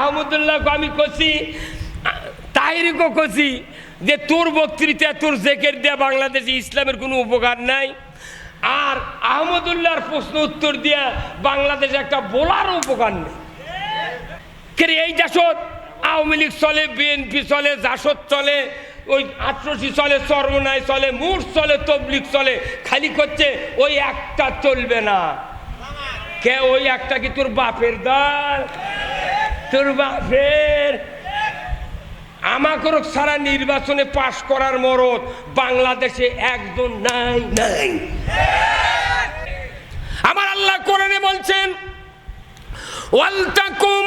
আহমদুল্লাহকে আমি কছি তাহিরিকে কছি যে তোর বক্তৃতা তোর জেকের দেয়া বাংলাদেশে ইসলামের কোনো উপকার নাই। আর আহমদুল্লাহর প্রশ্ন উত্তর দিয়া বাংলাদেশে একটা বোলারও উপকার নেই। কে এই জাসদ আওয়ামী লীগ চলে, বিএনপি চলে, জাসদ চলে, ওই আটরশি চলে চর্মনায় চলে মুঠ চলে তবলিক চলে, খালি করছে ওই একটা চলবে না। কে, ওই একটা কি তোর বাপের দল? তোর বাপের আমাকেও সারা নির্বাচনে পাশ করার মরদ বাংলাদেশে একজন নাই নাই। আমার আল্লাহ কোরআনে বলছেন ওয়ালতাকুম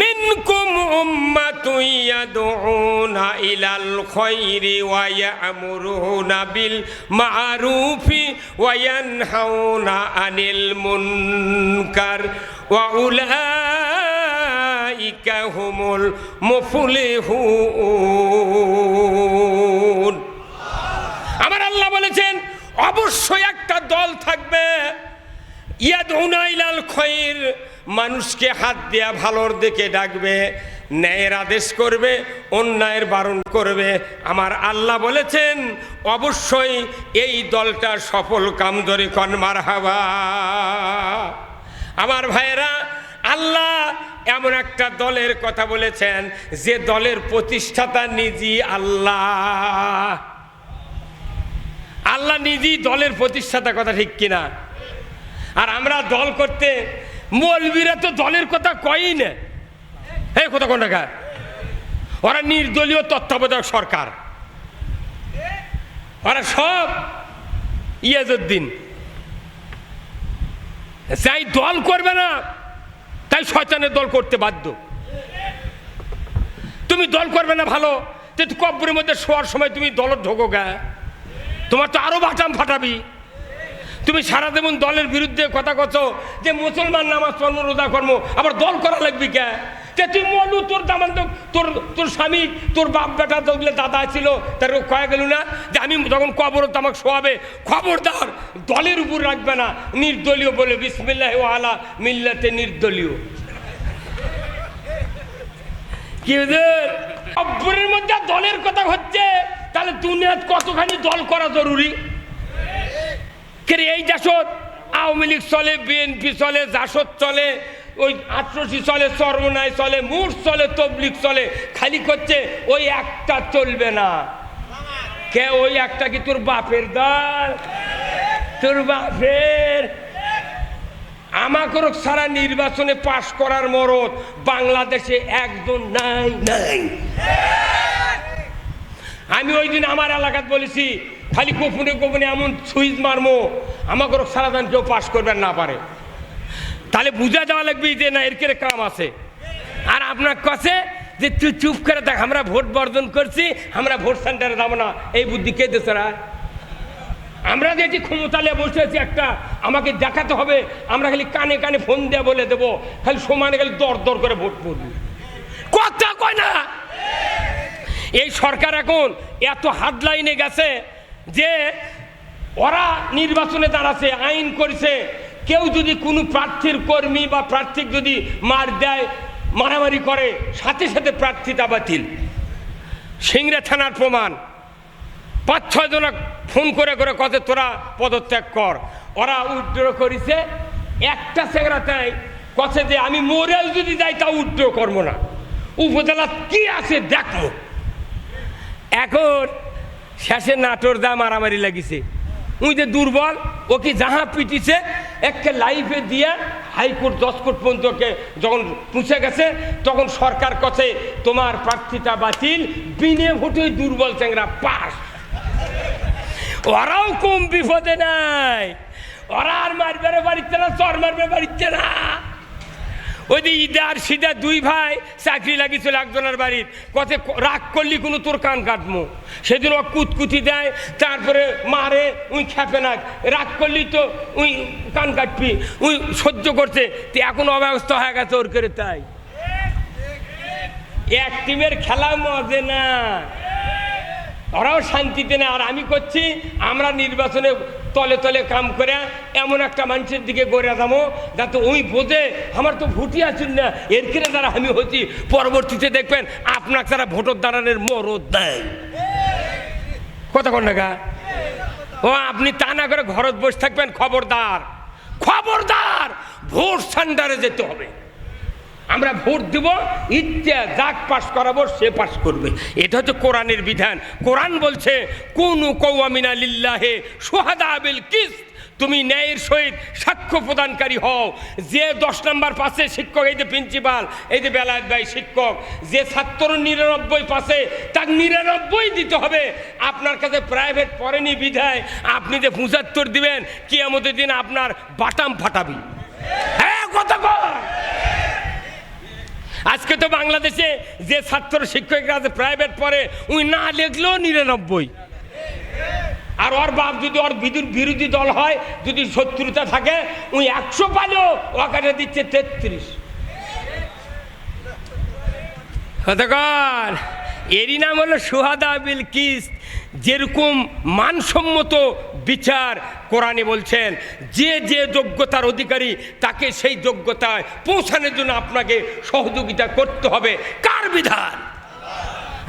মিনকুম উম্মাতুন ইয়াদউনা ইলাল খায়রি ওয়া ইয়ামুরুনা বিল মা'রুফি ওয়া ইয়ানহাউনা আনিল মুনকার ওয়া উলাইকা হুমুল মুফলিহুন আমার আল্লাহ বলেছেন, অবশ্যই একটা দল থাকবে। ইয়াদউনা ইলাল খৈর, মানুষকে হাত দেয়া ভালোর দিকে ডাকবে, ন্যায়ের আদেশ করবে, অন্যায়ের বারণ করবে। আমার আল্লাহ বলেছেন, অবশ্যই এই দলটা সফল কাম ধরে কনমার হাওয়া আমার ভাইয়েরা আল্লাহ এমন একটা দলের কথা বলেছেন, যে দলের প্রতিষ্ঠাতা নিজই আল্লাহ। আল্লাহ নিজেই দলের প্রতিষ্ঠাতা, কথা ঠিক কিনা? আর আমরা দল করতে, মৌলবীরা তো দলের কথা কয়ই না। এই কথা কোন টাকা ওরা নির্দলীয় তত্ত্বাবধায়ক সরকার। ওরা সব ইয়াজুদ্দিন যাই দল করবে না তাই শয়তানের দল করতে বাধ্য। তুমি দল করবে না ভালো, যে কব্বরের মধ্যে শোয়ার সময় তুমি দল ঢোকো গা। তোমার তো আরও বাটাম ফাটাবি। তুমি সারা যেমন দলের বিরুদ্ধে কথা কচ্ছ যে মুসলমান নামাজ কর্ম রোজা কর্ম, আবার দল করা লাগবে কে? যে তুই মলু তোর দামান তোর তোর স্বামী, তোর বাপ বেটা যেগুলো দাদা ছিল, তার কয়ে গেল না? যে আমি যখন কবর আমাকে শোয়াবে, খবরদার, দলের উপর রাখবে না, নির্দলীয় বলে, বিসমিল্লাহ ও আলা মিল্লাতে নির্দলীয়। কি হুজুর? কব্বরের মধ্যে দলের কথা হচ্ছে, তাহলে দুনিয়াত কতখানি দল করা জরুরি? এই জাসদ, আওয়ামী লীগ চলে, বিএনপি চলে, জাসদ চলে ওই আটরশি চলে চর্মনায় চলে, মুঠ চলে তবলিক চলে, খালি করছে ওই একটা চলবে না। কে ওই একটা কি তোর বাপের দল? তোর বাপের? আমাকেও সারা নির্বাচনে পাশ করার মরদ, বাংলাদেশে একজন নাই নাই। আমি ওই দিন আমার এলাকাত বলেছি, খালি গোপনে গোপনে এমন সুইচ মারমো আমাকে সারাদান কেউ পাশ করবেন না পারে। তাহলে বুঝা যাওয়া লাগবে যে না, এর কেরে কাম আছে। আর আপনার কাছে যে তুই চুপ করে দেখ, আমরা ভোট বর্জন করছি, আমরা ভোট সেন্টারে যাব না। এই বুদ্ধি কে দেশেরা আমরা যে ক্ষমতালে বসে আছি একটা, আমাকে দেখাতে হবে, আমরা খালি কানে কানে ফোন দিয়ে বলে দেবো, খালি সমানে খালি দর দর করে ভোট করবি কথা কয় না? এই সরকার এখন এত হাত লাইনে গেছে যে ওরা নির্বাচনে দাঁড়াচ্ছে, আইন করেছে কেউ যদি কোনো প্রার্থীর কর্মী বা প্রার্থী যদি মার দেয়, মারামারি করে, সাথে সাথে প্রার্থীতা বাতিল। সিংড়া থানার প্রমাণ। পাঁচ, ছয় জন ফোন করে করে কত তোরা পদত্যাগ কর। ওরা উইথড্র করেছে। একটা তাই কছে যে আমি মোরেল যদি যাই তা উইথড্র করব না। উপজেলা কি আছে দেখো। এখন শেষে নাটোর দা মারামারি লাগিছে। উই যে দুর্বল, ও কি যাহা পিটিছে, একে লাইফে দিয়া হাইকোর্ট দশ কোর্ট পর্যন্তকে যখন পুষে গেছে, তখন সরকার কাছে, তোমার প্রার্থিতা বাতিল, বিনে ভোটে দুর্বল চ্যাংরা পাস। ওরাও কম বিপদে নাই। ওরা আর মারবে বাড়িতে না, চর মারবে বাড়িতে না। ওই যে আর সিদা দুই ভাই চাকরি লাগিয়েছিল একজনের বাড়ির। কত রাগ করলি কোনো তোর কান কাটমো? সেদিন ও কুতকুতি দেয়, তারপরে মারে, উই খেপে না রাগ করলি তো উই কান কাটবি, উই সহ্য করছে তো এখন অব্যবস্থা হয়ে গেছে ওর করে তাই। এক টিমের খেলা মজে না। ওরাও শান্তিতে না। আর আমি করছি, আমরা নির্বাচনে তলে তলে কাম করে এমন একটা মানুষের দিকে গড়ে যাব যাতে ওই বোঝে, আমার তো ভুটি আছেন না, এর কিনে দ্বারা আমি হচ্ছি, পরবর্তীতে দেখবেন আপনার তারা ভোটর দাঁড়ানোর মরদ দেয়। কথা কোন টাকা ও, আপনি তা না করে ঘরত বসে থাকবেন, খবরদার খবরদার, ভোট সান্ডারে যেতে হবে। আমরা ভোট দিব, ইচ্ছা যাক পাস করাবো, সে পাস করবে। এটা হচ্ছে কোরআনের বিধান। কোরআন বলছে, কোন কৌয়ামিনা লিল্লাহে সোহাদা বিল কিস তুমি ন্যায়ের সহিত সাক্ষ্য প্রদানকারী হও। যে দশ নম্বর পাশে শিক্ষক, এই যে প্রিন্সিপাল, এই যে বেলায়েত ভাই শিক্ষক, যে ছাত্র নিরানব্বই পাশে তার নিরানব্বই দিতে হবে। আপনার কাছে প্রাইভেট পড়েনি বিধায়, আপনি যে পঁচাত্তর দিবেন কি আমাদের দিন আপনার বাটাম ফাটাবি। হ্যাঁ কথা কর আজকে তো বাংলাদেশে যে ছাত্র শিক্ষকরা আছে প্রাইভেট পড়ে, উনি না লিখলেও নিরানব্বই। আর ওর বাপ যদি ওর বিদুর বিরোধী দল হয়, যদি শত্রুতা থাকে, উনি একশো পালেও ওখানে দিচ্ছে তেত্রিশ। এরই নাম হলো সুহাদা বিল কিস যেরকম মানসম্মত বিচার কোরআনে বলছেন, যে যে যোগ্যতার অধিকারী তাকে সেই যোগ্যতায় পৌঁছানোর জন্য আপনাকে সহযোগিতা করতে হবে। কার বিধান?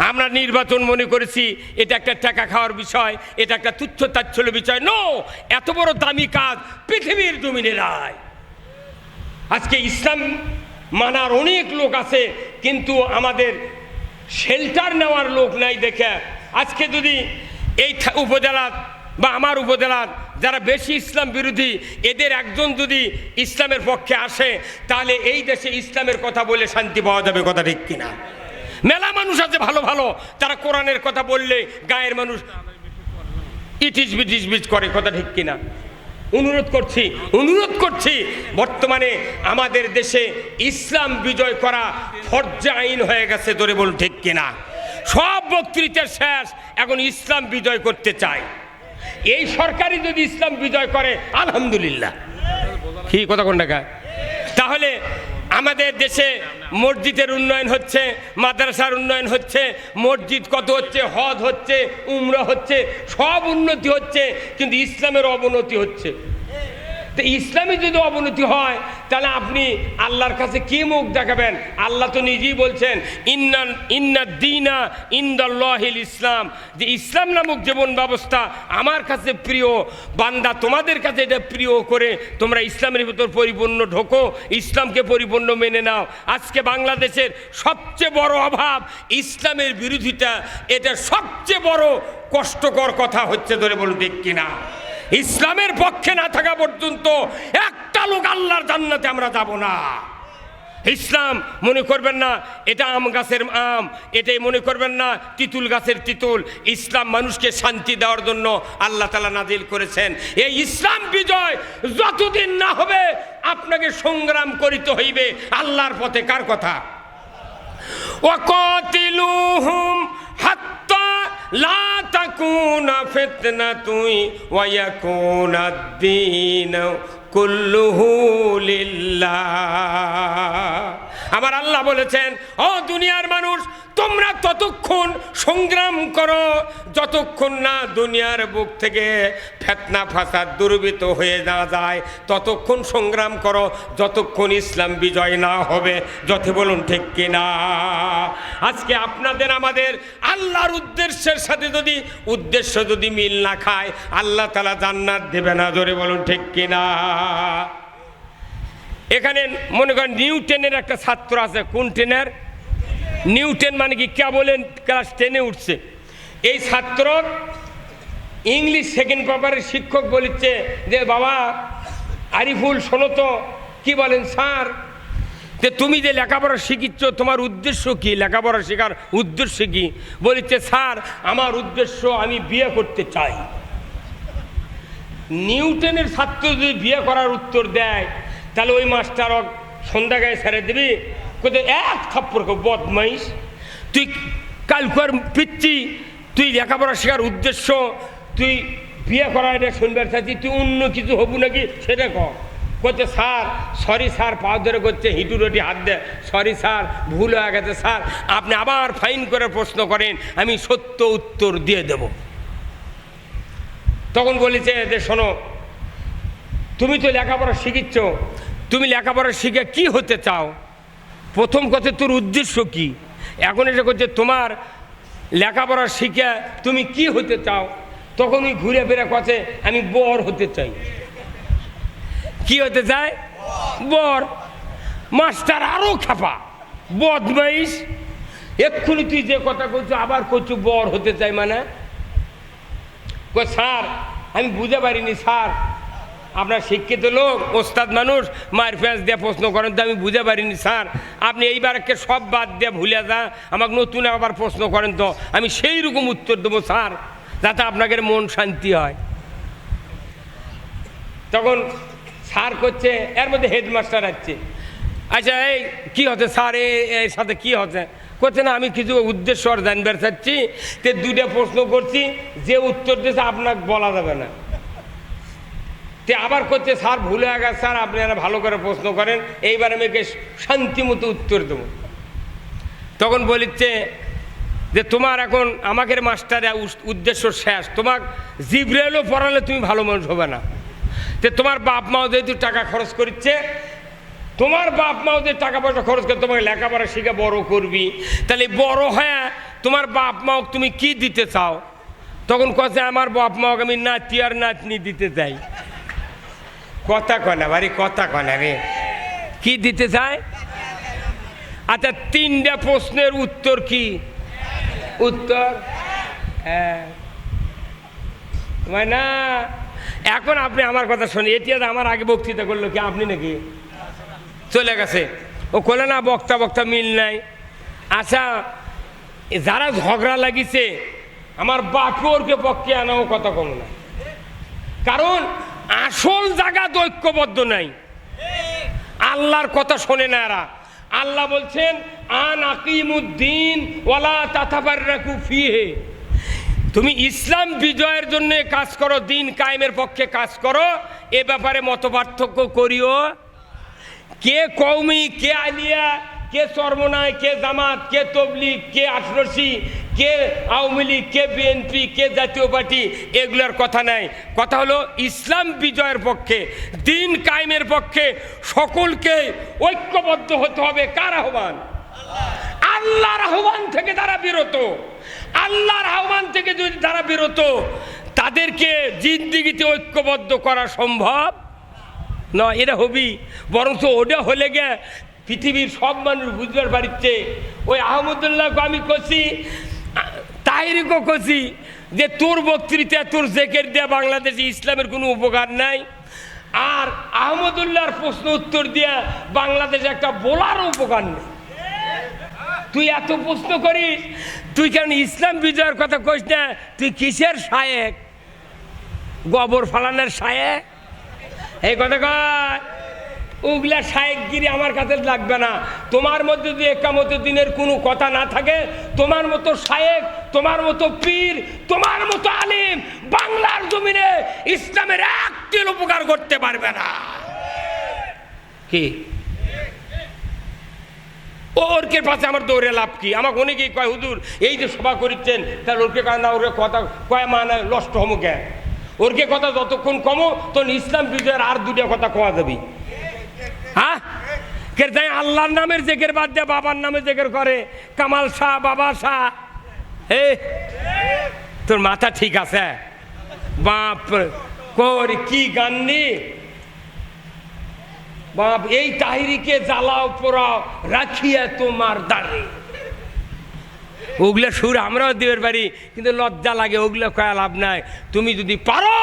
আমরা নির্বাচন মনে করেছি, এটা একটা টাকা খাওয়ার বিষয়, এটা একটা তুচ্ছ তাচ্ছল্য বিষয়। নো এত বড় দামি কাজ পৃথিবীর জমিনে রায় আজকে ইসলাম মানার অনেক লোক আছে, কিন্তু আমাদের শেল্টার নেওয়ার লোক নাই দেখে। আজকে যদি এই উপজেলার বা আমার উপজেলার যারা বেশি ইসলাম বিরোধী, এদের একজন যদি ইসলামের পক্ষে আসে, তাহলে এই দেশে ইসলামের কথা বলে শান্তি পাওয়া যাবে কথা ঠিক কিনা? মেলা মানুষ আছে ভালো ভালো। তারা কোরআনের কথা বললে গায়ের মানুষ ইটিস বিটিস বিচ করে, কথা ঠিক কিনা? অনুরোধ করছি অনুরোধ করছি, বর্তমানে আমাদের দেশে ইসলাম বিজয় করা ফর্জা আইন হয়ে গেছে ধরে বলুন ঠিক কিনা? সব বক্তৃতার শেষ, এখন ইসলাম বিজয় করতে চায়। এই সরকারই যদি ইসলাম বিজয় করে, আলহামদুলিল্লাহ। কি কথা কোন টাকা তাহলে আমাদের দেশে মসজিদের উন্নয়ন হচ্ছে, মাদ্রাসার উন্নয়ন হচ্ছে, মসজিদ কত হচ্ছে, হজ হচ্ছে, উমরা হচ্ছে, সব উন্নতি হচ্ছে, কিন্তু ইসলামের অবনতি হচ্ছে। তো ইসলামে যদি অবনতি হয়, তাহলে আপনি আল্লাহর কাছে কি মুখ দেখাবেন? আল্লাহ তো নিজেই বলছেন, ইন্না ইন্না দিনা ইন্দাল্লাহিল ইসলাম। যে ইসলাম নামক জীবন ব্যবস্থা আমার কাছে প্রিয়, বান্দা তোমাদের কাছে এটা প্রিয় করে তোমরা ইসলামের ভিতর পরিপূর্ণ ঢোকো, ইসলামকে পরিপূর্ণ মেনে নাও। আজকে বাংলাদেশের সবচেয়ে বড় অভাব ইসলামের বিরোধিতা, এটা সবচেয়ে বড় কষ্টকর কথা হচ্ছে ধরে বলুন ঠিক কিনা। ইসলামের পক্ষে না থাকা পর্যন্ত একটা লোক আল্লাহর জান্নাতে আমরা যাব না। ইসলাম মনে করবেন না, এটা আম গাছের আম, এটাই মনে করবেন না, তিতুল গাছের তিতুল। ইসলাম মানুষকে শান্তি দেওয়ার জন্য আল্লাহ তালা নাজিল করেছেন। এই ইসলাম বিজয় যতদিন না হবে, আপনাকে সংগ্রাম করিতে হইবে। আল্লাহর পথে কার কথা? ও কতিলুহুম হাত্তা লা না ফেতনা তুই ওয়া কোন দিন কুল্লুহুলিল্লাহ আমার আল্লাহ বলেছেন ও দুনিয়ার মানুষ তোমরা ততক্ষণ সংগ্রাম করো, যতক্ষণ না দুনিয়ার বুক থেকে ফেতনা, ফাসাদ দুর্বৃত হয়ে না যায়, ততক্ষণ সংগ্রাম করো, যতক্ষণ ইসলাম বিজয় না হবে যত বলুন ঠিক কিনা? আজকে আপনাদের, আমাদের আল্লাহর উদ্দেশ্যের সাথে যদি উদ্দেশ্য যদি মিল না খায়, আল্লাহ তালা জান্নাত দেবে না ধরে বলুন ঠিক কিনা? এখানে মনে করেন নিউ নিউটেনের একটা ছাত্র আছে, কোন টেনের নিউটেন মানে কি? কে বলেন? ক্লাস টেনে উঠছে। এই ছাত্র ইংলিশ সেকেন্ড পেপারের শিক্ষক বলিচ্ছে যে, বাবা, আরিফুল, শোনো তো, কি বলেন স্যার? যে তুমি যে লেখাপড়া শিখিচ্ছ, তোমার উদ্দেশ্য কি? লেখাপড়া শেখার উদ্দেশ্য কি? বলিচ্ছে স্যার, আমার উদ্দেশ্য আমি বিয়ে করতে চাই। নিউটনের ছাত্র যদি বিয়ে করার উত্তর দেয়, তাহলে ওই মাস্টার সন্ধ্যা গায়ে ছেড়ে দিবি? কোথায় এক থাপ্পড় খাব, বদমাইশ তুই কালকার পিচ্ছি তুই লেখাপড়া শেখার উদ্দেশ্য তুই বিয়ে করার এটা শুনবার চাচ্ছি তুই অন্য কিছু হবু নাকি সেটা কর করছে স্যার সরি স্যার পা ধরে করছে হিটু রুটি হাত দেয় সরি স্যার ভুল হয়ে গেছে স্যার আপনি আবার ফাইন করে প্রশ্ন করেন আমি সত্য উত্তর দিয়ে দেবো তখন বলেছে যে শোনো তুমি তো লেখাপড়া শিখিচ্ছ তুমি লেখাপড়া শিখে কি হতে চাও প্রথম কথা, তোর উদ্দেশ্য কি? এখন এটা করছে তোমার লেখাপড়া শিখে তুমি কি হতে চাও? তখন ওই ঘুরে ফিরে কথা আমি বর হতে চাই। কি হতে চায়? বর। মাস্টার আরও খাপা। বদমাইশ। এক্ষুনি তুই যে কথা করছ আবার করছ বর হতে চাই মানে? স্যার, আমি বুঝতে পারিনি, স্যার। আপনার শিক্ষিত লোক, ওস্তাদ মানুষ, মায়ের ফেঁস দিয়ে প্রশ্ন করেন, তো আমি বুঝতে পারিনি, স্যার। আপনি এইবারকে সব বাদ দিয়ে ভুলে যা আমাকে নতুন আবার প্রশ্ন করেন তো। আমি সেই রকম উত্তর দেবো, স্যার, যাতে আপনাদের মন শান্তি হয়। তখন স্যার করছে, এর মধ্যে হেডমাস্টার আসছে। আচ্ছা এই কী হচ্ছে, স্যার? এর সাথে কি হচ্ছে? করছে না, আমি কিছু উদ্দেশ্য আর জানবার চাচ্ছি তে দুইটা প্রশ্ন করছি। যে উত্তর দিয়েছে, আপনাকে বলা যাবে না। তে আবার করছে, স্যার, ভুলে গেছে, স্যার, আপনি আর ভালো করে প্রশ্ন করেন, এইবার আমি একে শান্তি মতো উত্তর দেবো। তখন বলিচ্ছে যে, তোমার এখন, আমাকে মাস্টার উদ্দেশ্য শেষ। তোমার জিব্রেলও পড়ালে তুমি ভালো মানুষ হবে না। তে তোমার বাপ মাও যেহেতু টাকা খরচ করছে তোমার বাপ মাও যে টাকা পয়সা খরচ করে তোমাকে লেখাপড়া শিখে বড় করবি, তাহলে বড় হয়ে তোমার বাপ মাও তুমি কি দিতে চাও? তখন কথা আমার বাপ মাওকে আমি নাতি আর নাতনি দিতে চাই। কথা কনা বাড়ি কথা কনা রে। কি দিতে চায়? আচ্ছা তিনটা প্রশ্নের উত্তর কি? উত্তর হ্যাঁ। মানে না, এখন আপনি আমার কথা শুনি এটি আর আমার আগে বক্তৃতা করল কি আপনি নাকি? চলে গেছে। ও কোলে না বক্তা বক্তা মিল নাই। আচ্ছা যারা ঝগড়া লাগিছে, আমার বাপুরকে পক্ষে আনাও কথা কম না। কারণ আসল জায়গা ঐক্যবদ্ধ নাই। আল্লাহর কথা শোনে না এরা। আল্লাহ বলছেন, আন আকিমুদ্দিন ওয়ালা তাথাবার রাখু তুমি ইসলাম বিজয়ের জন্য কাজ করো, দিন কায়েমের পক্ষে কাজ করো, এ ব্যাপারে মত পার্থক্য করিও। কে কৌমি কে আলিয়া, কে চর্মনায় কে জামাত, কে তবলিগ, কে আটরসি কে আওয়ামী লীগ, কে বিএনপি, কে জাতীয় পার্টি, এগুলোর কথা নাই। কথা হলো ইসলাম বিজয়ের পক্ষে, দিন কায়েমের পক্ষে সকলকে ঐক্যবদ্ধ হতে হবে। কার আহ্বান? আল্লাহর আহ্বান থেকে তারা বিরত, আল্লাহর আহ্বান থেকে যদি তারা বিরত, তাদেরকে জিন্দিগিতে ঐক্যবদ্ধ করা সম্ভব না। এটা হবি। বরঞ্চ ওটা হলে গে পৃথিবীর সব মানুষ বুঝবার পারিচ্ছে ওই আহমদুল্লাহকে আমি কছি তাহিরিকে কছি যে তোর বক্তৃতা, তোর জেকের দেয়া বাংলাদেশে ইসলামের কোনো উপকার নাই। আর আহমদুল্লাহর প্রশ্ন উত্তর দিয়া বাংলাদেশে একটা বোলারও উপকার নেই। তুই এত প্রশ্ন করিস, তুই কেন ইসলাম বিজয়ের কথা কইস না? তুই কিসের শায়েক? গোবর ফালানের শায়েক? এই কথা কয়। ওগুলা শায়েকগিরি আমার কাছে লাগবে না। তোমার মধ্যে যদি একামত দিনের কোনো কথা না থাকে, তোমার মতো শায়েক, তোমার মতো পীর, তোমার মতো আলিম বাংলার জমিনে ইসলামের একটির উপকার করতে পারবে না। কি? ওরকে পাশে আমার দৌড়ে লাভ কি? আমাকে অনেকেই কয়, হুজুর, এই যে সভা করিচ্ছেন, তাহলে ওরকে কয়, না ওর কথা কয় মানে নষ্ট হমুকে ওরকে কথা যতক্ষণ কমো, তখন ইসলাম বিজয়ের আর দুটা কথা কওয়া যাবি। হ্যাঁ? কে তাই আল্লাহর নামের জেকের বাদ দিয়ে বাবার নামে জেকের করে কামাল শাহ, বাবা শাহ। হে তোর মাথা ঠিক আছে? বাপ কর কি গান্নি? বাপ, এই তাহিরিকে জ্বালাও পোড়াও, রাখিয়া তোমার দাঁড়ে। ওগুলো সুর আমরাও দিবের পারি, কিন্তু লজ্জা লাগে, ওগুলো কয়া লাভ নাই। তুমি যদি পারো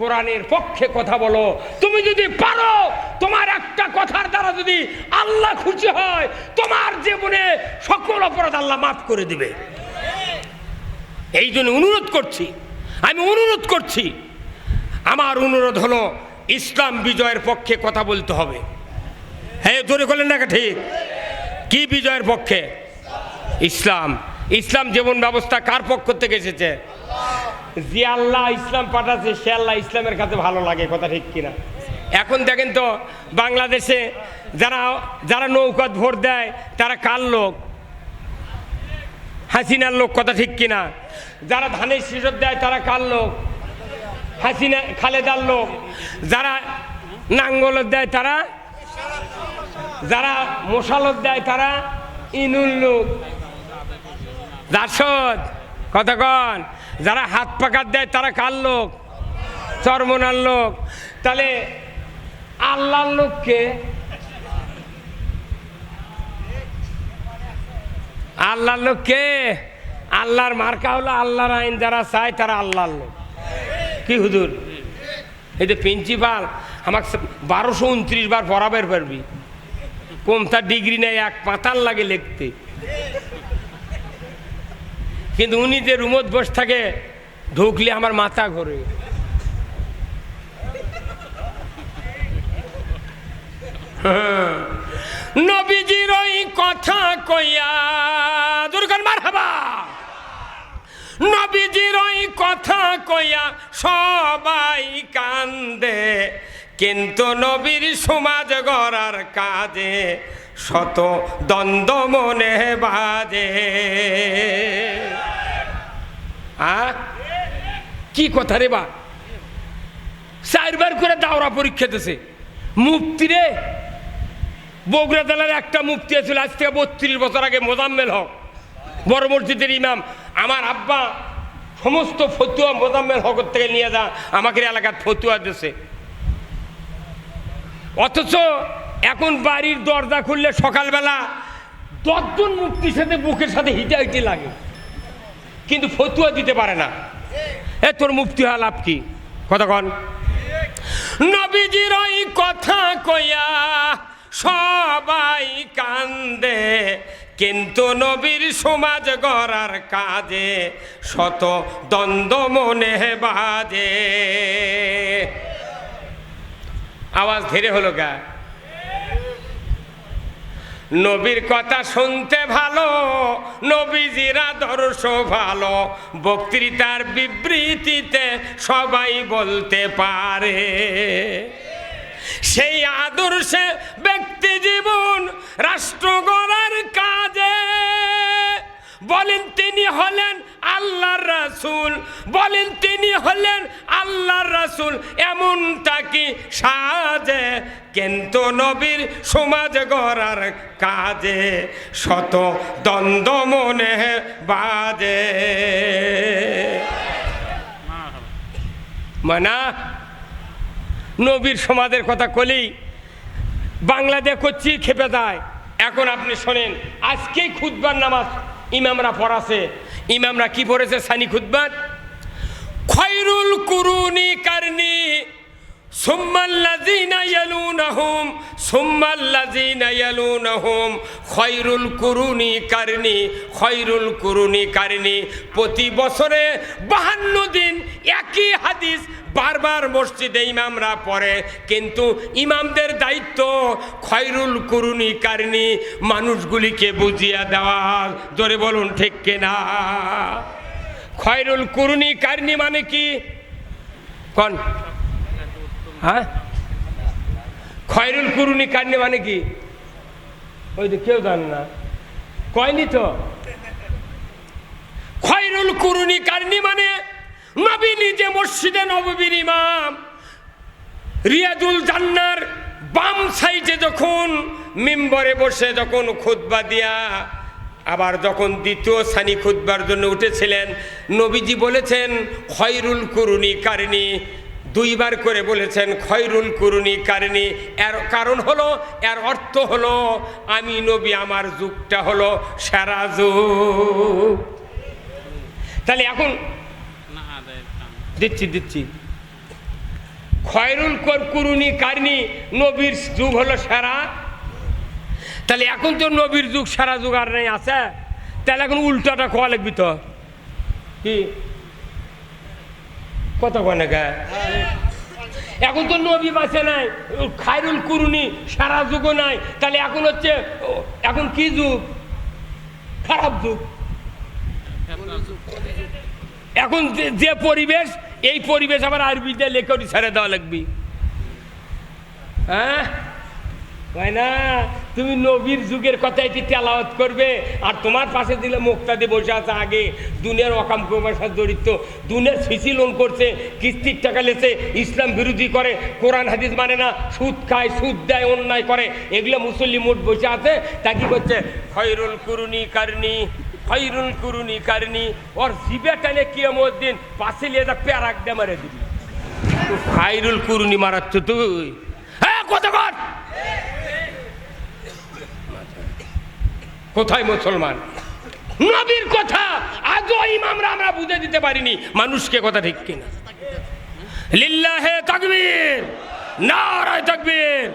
কোরআনের পক্ষে কথা বলো, তুমি যদি পারো তোমার একটা কথার দ্বারা যদি আল্লাহ খুশি হয়, তোমার জীবনে সকল অপরাধ আল্লাহ মাফ করে দিবে। এই জন্য অনুরোধ করছি, আমি অনুরোধ করছি, আমার অনুরোধ হলো ইসলাম বিজয়ের পক্ষে কথা বলতে হবে। হ্যাঁ জোরে করলেন না ঠিক? কি বিজয়ের পক্ষে? ইসলাম। ইসলাম জীবন ব্যবস্থা কার পক্ষ থেকে এসেছে? যে আল্লাহ ইসলাম পাঠাচ্ছে, সে আল্লাহ ইসলামের কাছে ভালো লাগে, কথা ঠিক কিনা? এখন দেখেন তো, বাংলাদেশে যারা যারা নৌকাত ভোট দেয়, তারা কার লোক? হাসিনার লোক, কথা ঠিক কিনা? যারা ধানের শিশর দেয়, তারা কার লোক? হাসিনা, খালেদার লোক। যারা নাঙ্গলত দেয়, তারা? যারা মশালত দেয়, তারা ইনুল লোক। দাসদ কতক্ষণ যারা হাত পাকাত দেয়, তারা কার লোক? চরমনার লোক। তাহলে আল্লাহর লোককে আল্লাহর লোক কে আল্লাহর মার্কা হলো আল্লাহর আইন, যারা চায় তারা আল্লাহর লোক। কি হুজুর? এই যে প্রিন্সিপাল আমাকে বারোশো উনত্রিশ বার পড়াবের পারবি কম তার ডিগ্রি নেই এক পাতাল লাগে লিখতে। কিন্তু উনি যে রুমত বসে থাকে, ঢুকলে আমার মাথা ঘোরে। হ্যাঁ। নবীজির ওই কথা কইয়া দুর্গান মার হাবা নবীজির ওই কথা কইয়া সবাই কান্দে, কিন্তু নবীর সমাজ গড়ার কাজে শত দ্বন্দ্ব মনে বাজে। কি কথা রে বা? চারবার করে দাওরা পরীক্ষা দিছে। মুক্তি রে বগুড়া জেলার একটা মুক্তি আছিল, আজ থেকে বত্রিশ বছর আগে মোজাম্মেল হক, বড় মসজিদের ইমাম। আমার আব্বা সমস্ত ফতুয়া মোজাম্মেল হকর থেকে নিয়ে যা, আমাকে এলাকার ফতুয়া দিছে। অথচ এখন বাড়ির দরজা খুললে সকালবেলা দশজন মুক্তির সাথে বুকের সাথে হিটে হিটে লাগে। কিন্তু ফতুয়া দিতে পারে না। এ তোর মুক্তি হওয়া লাভ কি? কতক্ষণ নবীজির ওই কথা কইয়া সবাই কান্দে, কিন্তু নবীর সমাজ গড়ার কাজে শত দ্বন্দ্ব মনে বাজে। আওয়াজ ধীরে হলো গা। নবীর কথা শুনতে ভালো, নবীজির আদর্শ ভালো, বক্তৃতার বিবৃতিতে সবাই বলতে পারে। সেই আদর্শে ব্যক্তি জীবন রাষ্ট্র গড়ার কাজে। বলেন তিনি হলেন আল্লাহর রাসূল, বলেন তিনি হলেন আল্লাহর রাসুল এমনটা কি সাজে? কিন্তু নবীর সমাজ গড়ার কাজে শত দ্বন্দ্ব মনে বাজে। মানা, নবীর সমাজের কথা কলেই বাংলাদেশ করছি খেপে যায়। এখন আপনি শোনেন, আজকেই খুদবার নামাজ ইমামরা পড়াছে। ইমামরা কি পড়েছে? সানি খুদবার খৈরুল কুরুনি কারনি কুরুনি কারনি প্রতি বছরে বাহান্ন দিন একই হাদিস বারবার মসজিদে ইমামরা পড়ে, কিন্তু ইমামদের দায়িত্ব খৈরুল কুরুনি কারনি, মানুষগুলিকে বুঝিয়ে দেওয়া। জোরে বলুন, ঠিক কিনা? খয়রুল কুরুনি কারনি মানে কি? কন? হ্যাঁ? খয়রুল কুরুনি কারনি মানে কি? ওই তো কেউ জান না। কয়নি তো? খয়রুল কুরুনি কারনি মানে নবী নিজে মসজিদে নববীর ইমাম। রিয়াজুল জান্নার বাম সাইডে যখন মিম্বরে বসে যখন খুতবা দিয়া আবার যখন দ্বিতীয় সানি খুতবার জন্য উঠেছিলেন, নবীজি বলেছেন, খয়রুল কুরুনি কারণী। দুইবার করে বলেছেন, খয়রুল কুরুনি কারণী। এর কারণ হলো, এর অর্থ হলো, আমি নবী, আমার যুগটা হলো সেরা যুগ। তাহলে এখন দিচ্ছি দিচ্ছি। খয়রুল কর কুরুনি কারণী, নবীর যুগ হলো সেরা তাহলে এখন তো নবীর যুগ, সারা যুগ আর নেই, আছে? তাহলে এখন উল্টাটা খোয়া লাগবি তো? কি? কত কনে এখন তো নবী বাঁচে নাই, খায়রুল কুরুনি, সারা যুগও নাই। তাহলে এখন হচ্ছে, এখন কি যুগ? খারাপ যুগ। এখন যে- পরিবেশ, এই পরিবেশ আবার আরবিতে লেখনি ছেড়ে দেওয়া লাগবে। হ্যাঁ? কয় না তুমি নবীর যুগের কথা এটি তেলাওয়াত করবে? আর তোমার পাশে দিলে মুক্তাদি বসে আছে আগে। দুনিয়ার অকাম কুমার জড়িত দুনিয়ার সিসি লোন করছে কিস্তির টাকা লেছে ইসলাম বিরোধী করে কোরআন হাদিস মানে না সুদ খায় সুদ দেয় অন্যায় করে। এগুলো মুসল্লি মোট বসে আছে তা কি করছে? খৈরুল কুরুনি কারনি খৈরুল কুরুনি কারনি ওর জিবে টানে কিয়মত দিন পাশে নিয়ে যা প্যারাক দিয়ে মারে দিবি। খাইরুল কুরুনি মারাচ্ছ তুই। হ্যাঁ কত কর! কোথায় মুসলমান? নবীর কথা আজও ইমামরা আমরা বুঝে দিতে পারিনি। মানুষকে কথা ঠিক কিনা? লিল্লাহে তাকবীর, নারায় তাকবীর।